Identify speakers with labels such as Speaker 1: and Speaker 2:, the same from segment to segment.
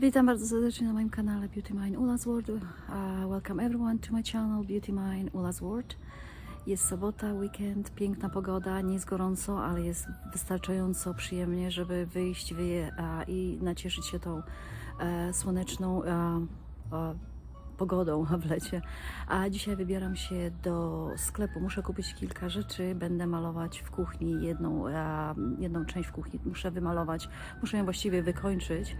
Speaker 1: Witam bardzo serdecznie na moim kanale Beauty Mind Ula's World. Uh, welcome everyone to my channel Beauty Mind Ula's World. Jest sobota, weekend, piękna pogoda, nie jest gorąco, ale jest wystarczająco przyjemnie, żeby wyjść wy, a, i nacieszyć się tą e, słoneczną e, e, pogodą w lecie. A dzisiaj wybieram się do sklepu. Muszę kupić kilka rzeczy. Będę malować w kuchni jedną, e, jedną część w kuchni. Muszę wymalować, muszę ją właściwie wykończyć.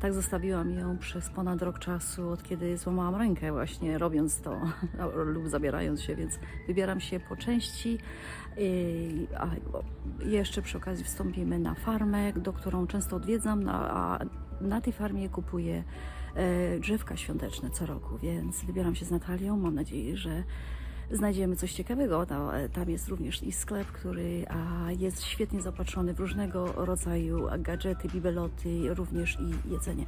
Speaker 1: Tak zostawiłam ją przez ponad rok czasu, od kiedy złamałam rękę właśnie robiąc to lub zabierając się, więc wybieram się po części. A jeszcze przy okazji wstąpimy na farmę, do którą często odwiedzam, a a na tej farmie kupuję drzewka świąteczne co roku, więc wybieram się z Natalią. Mam nadzieję, że znajdziemy coś ciekawego. Tam, tam jest również i sklep, który jest świetnie zaopatrzony w różnego rodzaju gadżety, bibeloty, również i jedzenie.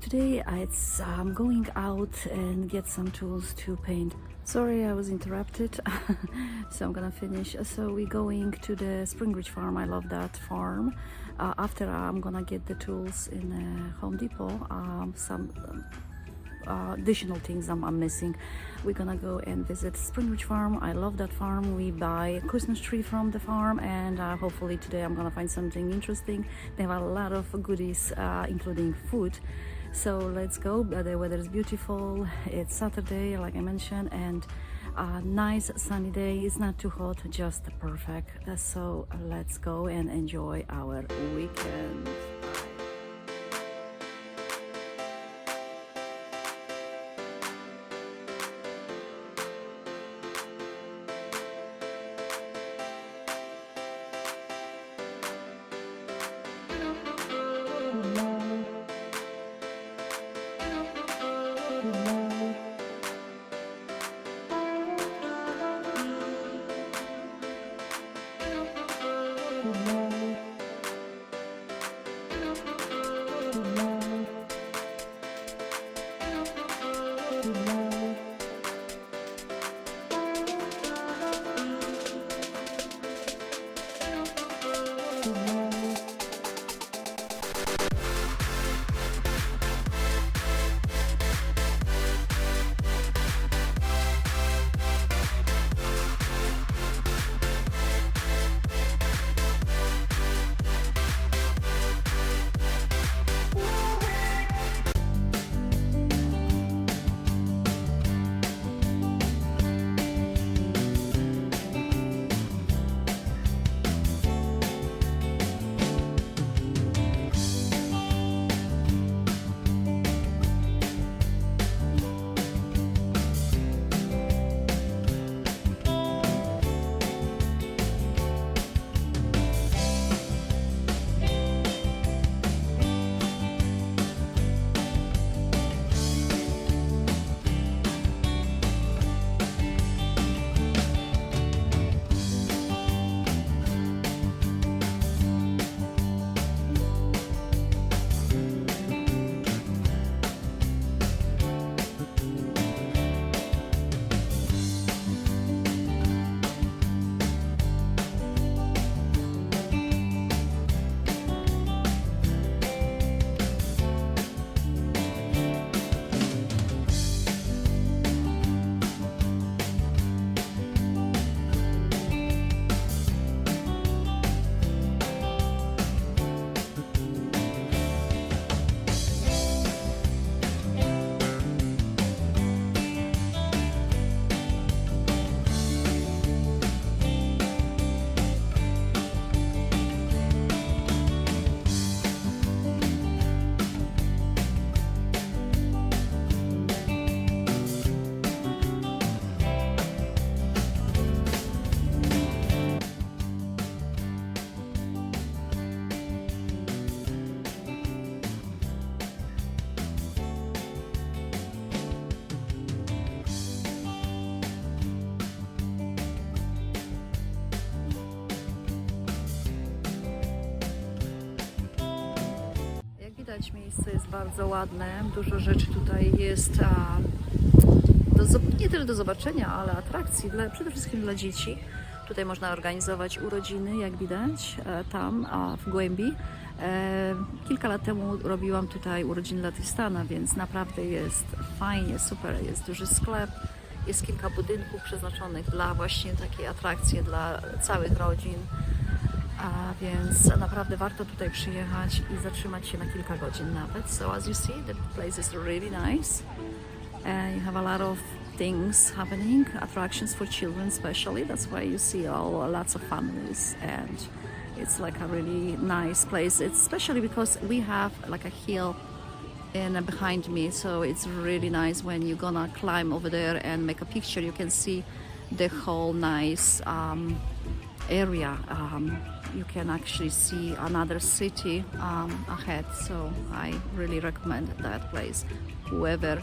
Speaker 1: Today it's I'm going out and get some tools to paint. Sorry, I was interrupted. so I'm gonna finish. So we're going to the Springridge farm. I love that farm. Uh, after I'm gonna get the tools in uh, Home Depot. Um, some um, uh, additional things I'm, I'm missing. We're gonna go and visit Springridge Farm. I love that farm. We buy a Christmas tree from the farm, and uh, hopefully today I'm gonna find something interesting. They have a lot of goodies, uh, including food. So let's go. Uh, The weather is beautiful. It's Saturday, like I mentioned, and a nice sunny day. It's not too hot, just perfect. So let's go and enjoy our weekend. Widać, miejsce jest bardzo ładne. Dużo rzeczy tutaj jest a, do, nie tyle do zobaczenia, ale atrakcji, dla, przede wszystkim dla dzieci. Tutaj można organizować urodziny, jak widać, e, tam a w głębi. E, Kilka lat temu robiłam tutaj urodziny dla Tristana, więc naprawdę jest fajnie, super. Jest duży sklep, jest kilka budynków przeznaczonych dla właśnie takiej atrakcji dla całych rodzin. A więc naprawdę warto tutaj przyjechać i zatrzymać się na kilka godzin nawet. So as you see, the place is really nice. And you have a lot of things happening, attractions for children especially. That's why you see all lots of families and it's like a really nice place. It's especially because we have like a hill in behind me, so it's really nice when you're gonna climb over there and make a picture. You can see the whole nice um, area. Um, you can actually see another city um, ahead. So I really recommend that place. Whoever,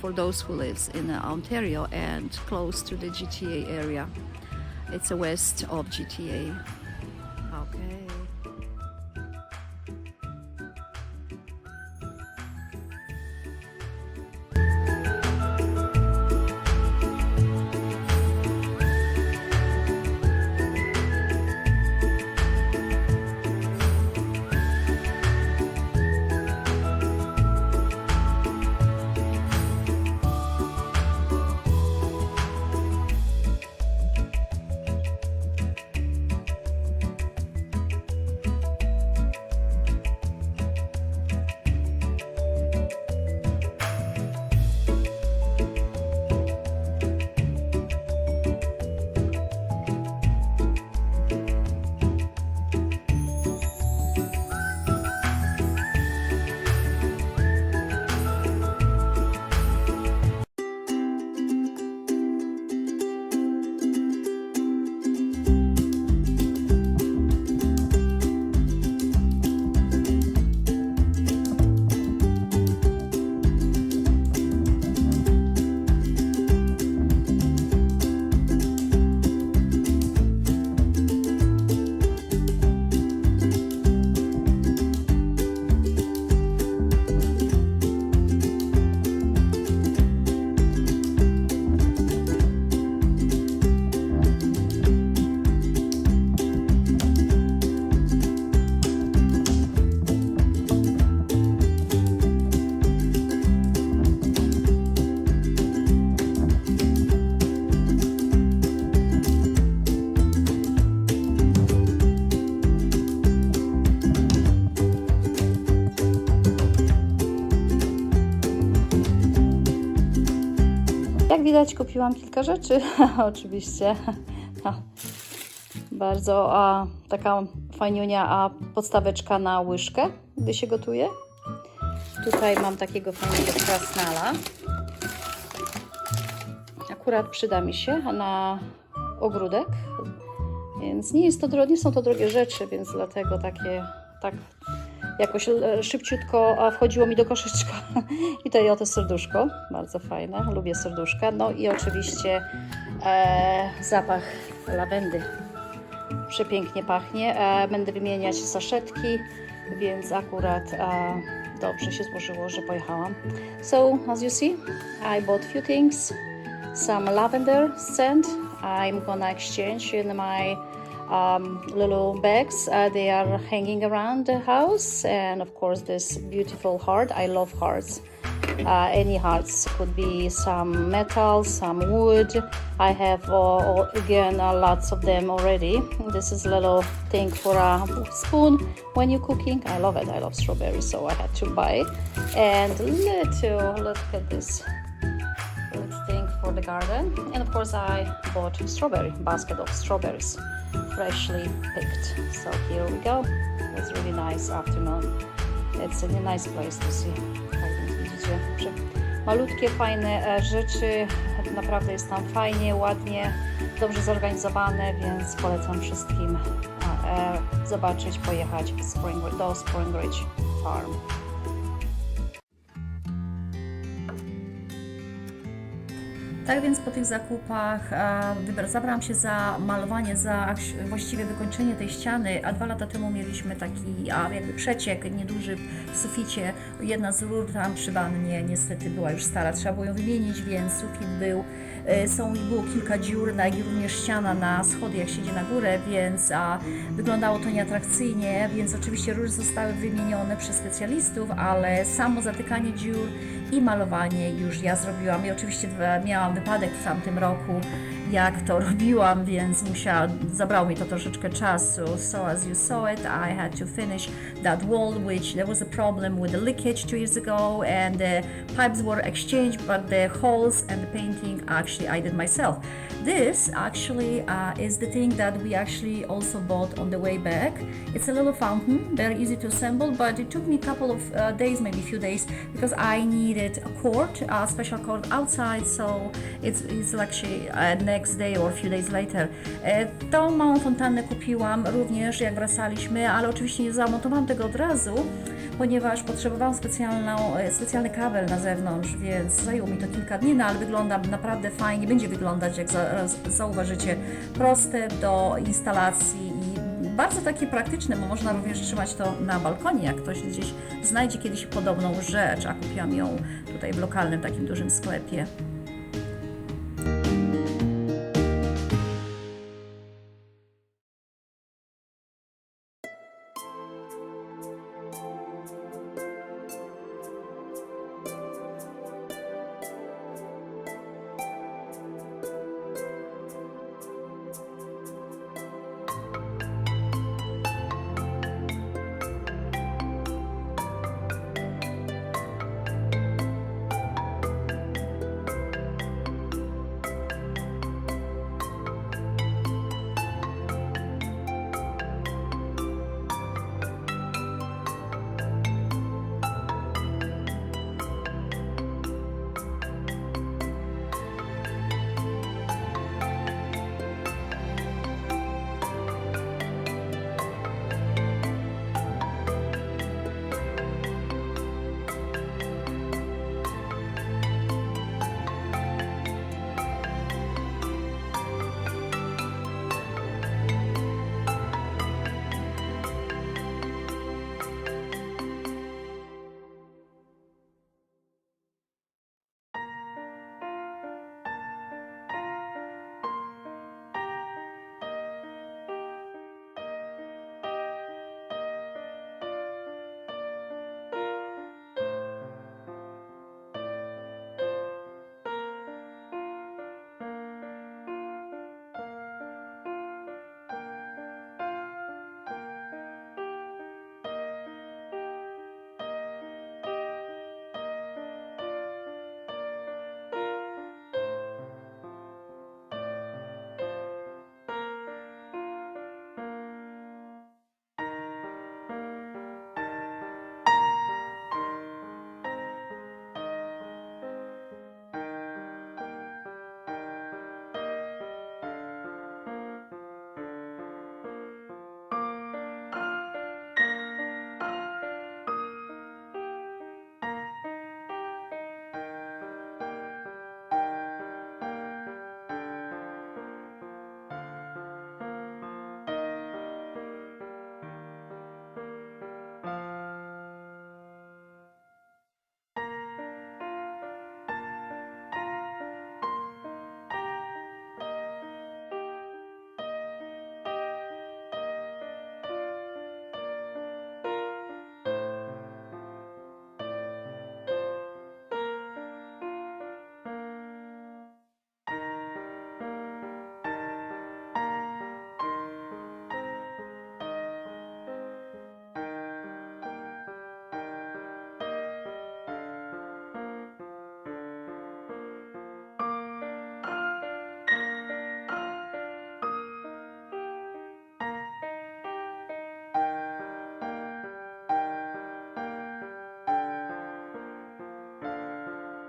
Speaker 1: for those who lives in uh, Ontario and close to the GTA area, it's a west of GTA. Widać, kupiłam kilka rzeczy. Oczywiście. No. Bardzo a, taka fajniunia, a podstaweczka na łyżkę, gdy się gotuje. Tutaj mam takiego fajnego krasnala. Akurat przyda mi się na ogródek. Więc nie, jest to, nie są to drogie rzeczy, więc dlatego takie tak jakoś e, szybciutko wchodziło mi do koszyczka. I tutaj oto serduszko, bardzo fajne, lubię serduszka. No i oczywiście e, zapach lawendy. Przepięknie pachnie. E, będę wymieniać saszetki, więc akurat e, dobrze się złożyło, że pojechałam. So, as you see, I bought few things. Some lavender scent. I'm gonna exchange in my um, little bags. Uh, they are hanging around the house, and of course, this beautiful heart. I love hearts. Uh, any hearts could be some metal, some wood. I have uh, again uh, lots of them already. This is a little thing for a spoon when you're cooking. I love it. I love strawberries, so I had to buy. And little look at this thing for the garden. And of course, I bought strawberry basket of strawberries, freshly picked. So here we go. It was really nice afternoon. It's a nice place to see. Tak widzicie, przy- malutkie, fajne e, rzeczy. Naprawdę jest tam fajnie, ładnie, dobrze zorganizowane, więc polecam wszystkim e, zobaczyć, pojechać w Spring, do Springridge Farm. Tak więc po tych zakupach zabrałam się za malowanie, za właściwie wykończenie tej ściany, a dwa lata temu mieliśmy taki a, jakby przeciek nieduży w suficie. Jedna z rur tam przy wannie niestety była już stara, trzeba było ją wymienić, więc sufit był, e, są, było kilka dziur, na, jak i również ściana na schody, jak się idzie na górę, więc a, wyglądało to nieatrakcyjnie, więc oczywiście rury zostały wymienione przez specjalistów, ale samo zatykanie dziur i malowanie już ja zrobiłam. I oczywiście miałam wypadek w tamtym roku, jak to robiłam, więc musiałam, zabrało mi to troszeczkę czasu. So as you saw it, I had to finish that wall, which there was a problem with the leakage two years ago, and the pipes were exchanged, but the holes and the painting actually I did myself. This actually uh, is the thing that we actually also bought on the way back. It's a little fountain, very easy to assemble, but it took me a couple of uh, days, maybe a few days, because I needed a cord, a special cord outside, so it's, it's actually uh, next day or a few days later. E, Tą małą fontannę kupiłam również jak wracaliśmy, ale oczywiście nie zamontowałam tego od razu, ponieważ potrzebowałam specjalną, e, specjalny kabel na zewnątrz, więc zajęło mi to kilka dni, no ale wygląda naprawdę fajnie, będzie wyglądać, jak zauważycie, proste do instalacji i bardzo takie praktyczne, bo można również trzymać to na balkonie, jak ktoś gdzieś znajdzie kiedyś podobną rzecz, a kupiłam ją tutaj w lokalnym takim dużym sklepie.